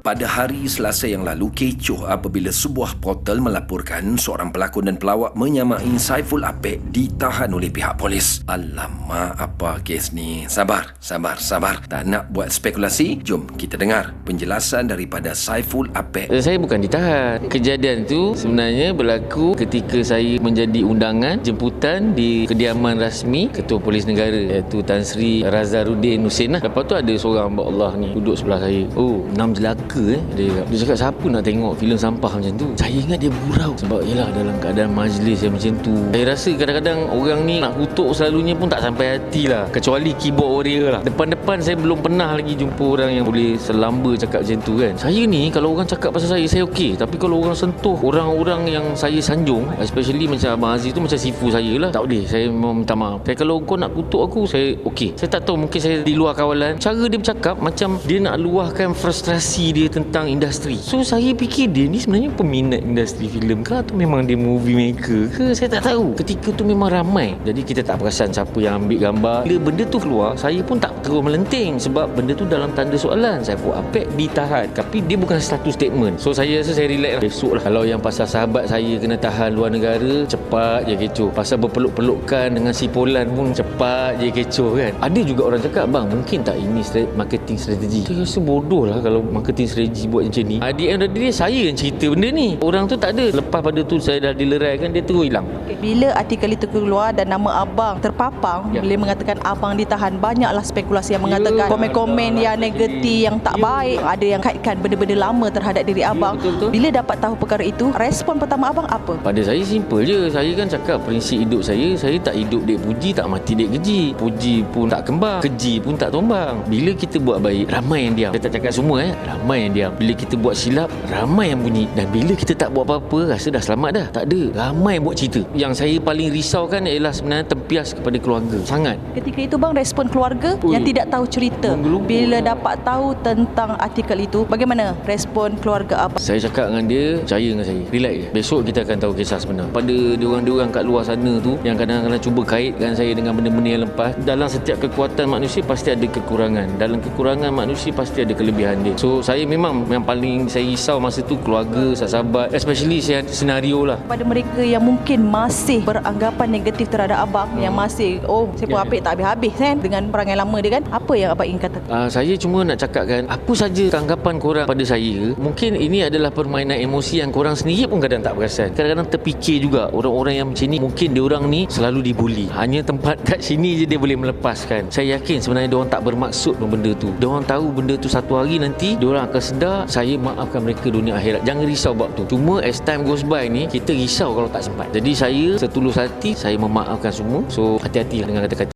Pada hari Selasa yang lalu, kecoh apabila sebuah portal melaporkan seorang pelakon dan pelawak menyamai Saiful Apek ditahan oleh pihak polis. Alamak, apa kes ni? Sabar, sabar, sabar. Tak nak buat spekulasi? Jom kita dengar penjelasan daripada Saiful Apek. Eh, Saya bukan ditahan. Kejadian tu sebenarnya berlaku ketika saya menjadi undangan jemputan di kediaman rasmi Ketua Polis Negara iaitu Tan Sri Razarudin Hussein lah. Lepas tu ada seorang Allah ni duduk sebelah saya. Oh, enam jelaka eh. Dia dia cakap siapa nak tengok filem sampah macam tu? Saya ingat dia gurau sebab yalah dalam keadaan majlis yang macam tu. Saya rasa kadang-kadang orang ni nak kutuk selalunya pun tak sampai hati lah. Kecuali keyboard warrior lah. Depan-depan saya belum pernah lagi jumpa orang yang boleh selamba cakap macam tu kan. Saya ni kalau orang cakap pasal saya, saya okey. Tapi kalau orang sentuh orang-orang yang saya sanjung, especially macam Abang Aziz tu macam sifu saya lah. Tak boleh. Saya memang minta maaf. Saya kalau kau nak kutuk aku, saya okey. Saya tak tahu mungkin saya di luar kawalan. Cara dia bercakap macam dia nak luahkan frustrasi dia tentang industri. So saya fikir dia ni sebenarnya peminat industri filem ke atau memang dia movie maker ke? Saya tak tahu. Ketika tu memang ramai. Jadi kita tak perasan siapa yang ambil gambar. Bila benda tu keluar, saya pun tak terus melenting sebab benda tu dalam tanda soalan. Saya pun apek ditahan. Tapi dia bukan satu statement. So saya rasa saya relax lah. Besok lah. Kalau yang pasal sahabat saya kena tahan luar negara, cepat je kecoh. Pasal berpeluk-pelukan dengan si Polan pun cepat je kecoh kan. Ada juga orang cakap, bang mungkin tak ini marketing strategi. Saya rasa bodoh lah kalau marketing strategi buat macam ni. At the end of the day, saya yang cerita benda ni. Orang tu tak ada. Lepas pada tu saya dah dileraikan, dia terus hilang. Okey, Bila artikel itu keluar dan nama abang terpapang, Ya. boleh mengatakan abang ditahan, banyaklah spekulasi yang mengatakan Ya, komen-komen yang negatif, yang tak baik, ada yang kaitkan benda-benda lama terhadap diri abang. betul, betul. Bila dapat tahu perkara itu, respon pertama abang apa? Pada saya simple je. Saya kan cakap prinsip hidup saya, saya tak hidup dek puji, tak mati dek keji. Puji pun tak kembang, keji pun tak tumbang. Bila kita buat baik, ramai yang diam. Saya tak cakap semua eh, ramai yang diam. Bila kita buat silap, ramai yang bunyi. Dan bila kita tak buat apa-apa, rasa dah selamat dah. Tak ada. Ramai yang buat cerita. Yang saya paling risaukan ialah sebenarnya tempias kepada keluarga. Sangat. Ketika itu bang respon keluarga Ui. yang tidak tahu cerita Menggelupur. bila dapat tahu tentang artikel itu bagaimana respon keluarga abang Saya cakap dengan dia Percaya dengan saya Relax je Besok kita akan tahu kisah sebenar Pada diorang-diorang kat luar sana tu Yang kadang-kadang cuba kaitkan saya Dengan benda-benda yang lepas Dalam setiap kekuatan manusia Pasti ada kekurangan Dalam kekurangan manusia Pasti ada kelebihan dia So saya memang Yang paling saya risau masa tu Keluarga, sahabat Especially saya senario lah. Pada mereka yang mungkin masih beranggapan negatif terhadap abang yang masih oh saya pun Ya, ya. apik tak habis-habis kan? Dengan perangai lama dia kan? Apa yang abang ingin katakan Uh, saya cuma nak cakapkan apa saja tanggapan korang pada saya mungkin ini adalah permainan emosi yang korang sendiri pun kadang tak perasan. Kadang-kadang terfikir juga orang-orang yang macam ni mungkin dia orang ni selalu dibuli. Hanya tempat kat sini je dia boleh melepaskan. Saya yakin sebenarnya dia orang tak bermaksud pun benda tu. Dia orang tahu benda tu satu hari nanti dia orang sedar saya maafkan mereka dunia akhirat. Jangan risau bab tu. Cuma as time goes by ni kita risau kalau tak sempat. Jadi saya setulus hati saya memaafkan semua. So hati-hati dengan kata-kata